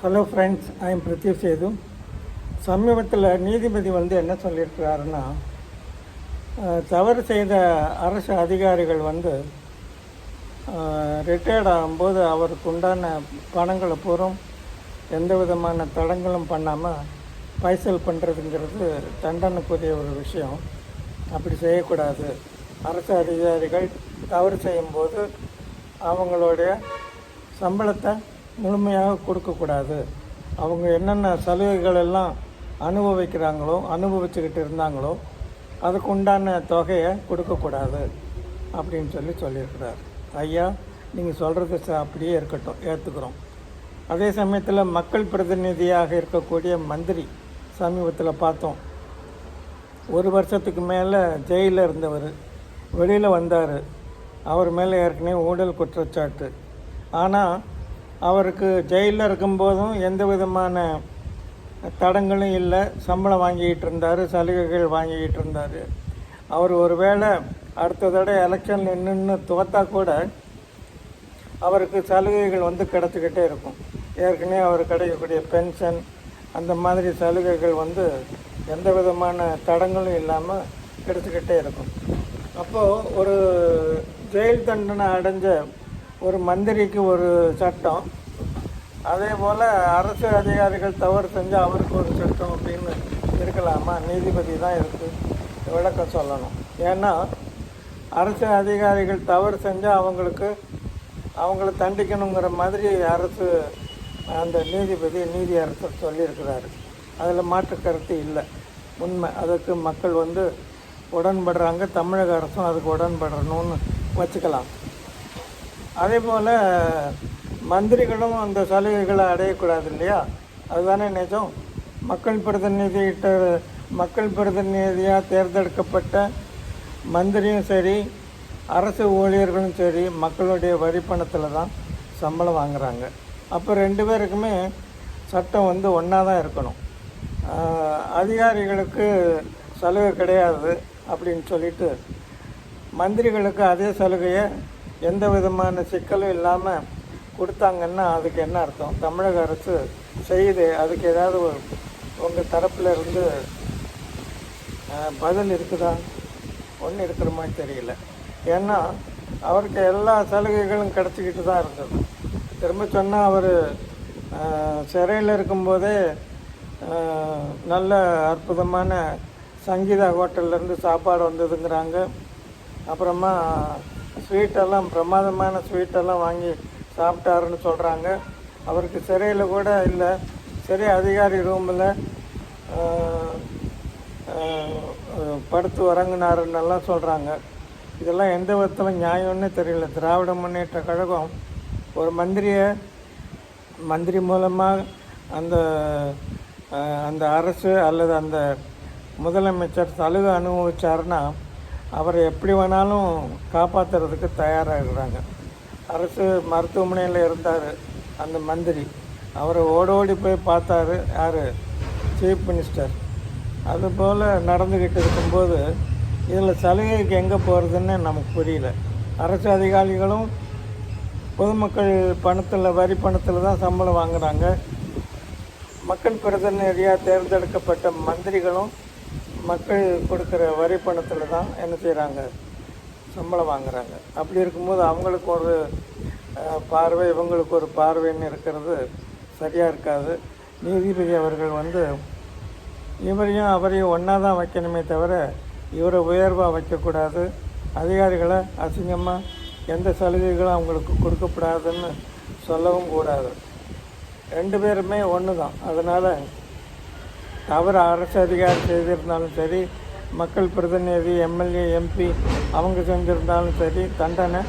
Hello friends I am Prithyu Sethu சமீபத்தில் நீதிபதி வந்து என்ன சொல்லியிருக்கிறாருன்னா தவறு செய்த அரசு அதிகாரிகள் வந்து ரிட்டையர்ட் ஆகும்போது அவருக்கு உண்டான பணங்களை பூரம் எந்த விதமான தடங்களும் பண்ணாமல் பைசல் பண்ணுறதுங்கிறது தண்டனைக்குரிய ஒரு விஷயம். அப்படி செய்யக்கூடாது. அரசு அதிகாரிகள் தவறு செய்யும்போது அவங்களுடைய சம்பளத்தை முழுமையாக கொடுக்கக்கூடாது. அவங்க என்னென்ன சலுகைகள் எல்லாம் அனுபவிக்கிறாங்களோ அனுபவிச்சுக்கிட்டு இருந்தாங்களோ அதுக்கு உண்டான தொகையை கொடுக்கக்கூடாது அப்படின்னு சொல்லி சொல்லியிருக்கிறார். ஐயா நீங்கள் சொல்கிறது அப்படியே இருக்கட்டும் ஏற்றுக்கிறோம் அதே சமயத்தில் மக்கள் பிரதிநிதியாக இருக்கக்கூடிய மந்திரி சமீபத்தில் பார்த்தோம். ஒரு வருஷத்துக்கு மேலே ஜெயிலில் இருந்தவர் வெளியில் வந்தார். அவர் மேலே ஏற்கனவே ஊழல் குற்றச்சாட்டு. ஆனால் அவருக்கு ஜெயிலில் இருக்கும்போதும் எந்த விதமான தடங்களும் இல்லை. சம்பளம் வாங்கிக்கிட்டு இருந்தார் சலுகைகள் வாங்கிக்கிட்டு இருந்தார். அவர் ஒருவேளை அடுத்த தடவை எலெக்ஷனில் நின்று தோத்தா கூட அவருக்கு சலுகைகள் வந்து கிடச்சிக்கிட்டே இருக்கும். ஏற்கனவே அவர் கிடைக்கக்கூடிய பென்ஷன் அந்த மாதிரி சலுகைகள் வந்து எந்த விதமான தடங்களும் இல்லாமல் கிடச்சிக்கிட்டே இருக்கும். அப்போது ஒரு ஜெயில் தண்டனை அடைஞ்ச ஒரு மந்திரிக்கு ஒரு சட்டம். அதே போல் அரசு அதிகாரிகள் தவறு செஞ்சால் அவருக்கு ஒரு சட்டம் அப்படின்னு இருக்கலாமா? நீதிபதி தான் இருக்குது விளக்கம் சொல்லணும். ஏன்னா அரசு அதிகாரிகள் தவறு செஞ்சால் அவங்களுக்கு அவங்கள தண்டிக்கணுங்கிற மாதிரி அரசு அந்த நீதிபதி நீதி அரசர் சொல்லியிருக்கிறாரு. அதில் மாற்று கருத்து இல்லை. உண்மை. அதுக்கு மக்கள் வந்து உடன்படுறாங்க. தமிழக அரசும் அதுக்கு உடன்படணும்னு வச்சுக்கலாம். அதே போல் மந்திரிகளும் அந்த சலுகைகளை அடையக்கூடாது இல்லையா அதுதானே நிஜம். மக்கள் பிரதிநிதிகிட்ட மக்கள் பிரதிநிதியாக தேர்ந்தெடுக்கப்பட்ட மந்திரியும் சரி அரசு ஊழியர்களும் சரி மக்களுடைய வரி பணத்தில் தான் சம்பளம் வாங்குகிறாங்க அப்போ ரெண்டு பேருக்குமே சட்டம் வந்து ஒன்றா தான் இருக்கணும். அதிகாரிகளுக்கு சலுகை கிடையாது அப்படின்னு சொல்லிட்டு மந்திரிகளுக்கு அதே சலுகையை எந்த விதமான சிக்கலும் இல்லாமல் கொடுத்தாங்கன்னா அதுக்கு என்ன அர்த்தம்? தமிழக அரசு செய்யுது அதுக்கு ஏதாவது உங்கள் தரப்பில் இருந்து பதில் இருக்குதா? ஒன்றும் இருக்கிற மாதிரி தெரியல. ஏன்னா அவருக்கு எல்லா சலுகைகளும் கிடச்சிக்கிட்டு தான் இருந்தது. திரும்ப சொன்னால் அவர் சிறையில் இருக்கும்போதே நல்ல அற்புதமான சங்கீதா ஹோட்டல்லேருந்து சாப்பாடு வந்ததுங்கிறாங்க. அப்புறமா ஸ்வீட்டெல்லாம் பிரமாதமான ஸ்வீட்டெல்லாம் வாங்கி சாப்பிட்டாருன்னு சொல்கிறாங்க அவருக்கு சிறையில் கூட இல்லை. சிறை அதிகாரி ரூமில் படுத்து உறங்கினாருன்னெல்லாம் சொல்கிறாங்க இதெல்லாம் எந்த விதத்தில் நியாயம்னே தெரியல. திராவிட முன்னேற்ற கழகம் ஒரு மந்திரியை மந்திரி மூலமாக அந்த அந்த அரசு அல்லது அந்த முதலமைச்சர் சலுகை அனுபவிச்சாருன்னா அவரை எப்படி வேணாலும் காப்பாற்றுறதுக்கு தயாராக இருக்கிறாங்க அரசு மருத்துவமனையில் இருந்தார் அந்த மந்திரி. அவரை ஓடோடி போய் பார்த்தாரு யார்? சீஃப் மினிஸ்டர் அதுபோல் நடந்துக்கிட்டு இருக்கும்போது இதில் சலுகைக்கு எங்கே போகிறதுன்னு நமக்கு புரியல. அரசு அதிகாரிகளும் பொதுமக்கள் பணத்தில் வரி பணத்தில் தான் சம்பளம் வாங்குகிறாங்க மக்கள் பிரதிநிதியாக தேர்ந்தெடுக்கப்பட்ட மந்திரிகளும் மக்கள் கொடுக்குற வரி பணத்தில் தான் என்ன செய்கிறாங்க சம்பளம் வாங்குறாங்க. அப்படி இருக்கும்போது அவங்களுக்கு ஒரு பார்வை இவங்களுக்கு ஒரு பார்வைன்னு இருக்கிறது சரியாக இருக்காது. நீதிபதி அவர்கள் வந்து இவரையும் அவரையும் ஒன்றா தான் வைக்கணுமே தவிர இவரை உயர்வாக வைக்கக்கூடாது. அதிகாரிகளை அசிங்கமாக எந்த சலுகைகளும் அவங்களுக்கு கொடுக்கப்படாதுன்னு சொல்லவும் கூடாது. ரெண்டு பேருமே ஒன்று தான் அதனால் தவறு அரசு அதிகாரி செய்திருந்தாலும் சரி மக்கள் பிரதிநிதி எம்எல்ஏ எம்பி அவங்க செஞ்சுருந்தாலும் சரி தண்டனை.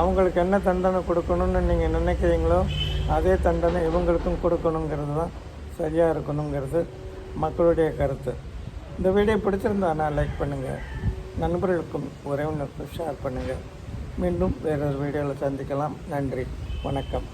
அவங்களுக்கு என்ன தண்டனை கொடுக்கணும்னு நீங்கள் நினைக்கிறீங்களோ அதே தண்டனை இவங்களுக்கும் கொடுக்கணுங்கிறது தான் சரியாக இருக்கணுங்கிறது மக்களுடைய கருத்து. இந்த வீடியோ பிடிச்சிருந்தா நான் லைக் பண்ணுங்கள் நண்பர்களுக்கும் உறவினருக்கும் ஷேர் பண்ணுங்கள் மீண்டும் வேறொரு வீடியோவில் சந்திக்கலாம். நன்றி. வணக்கம்.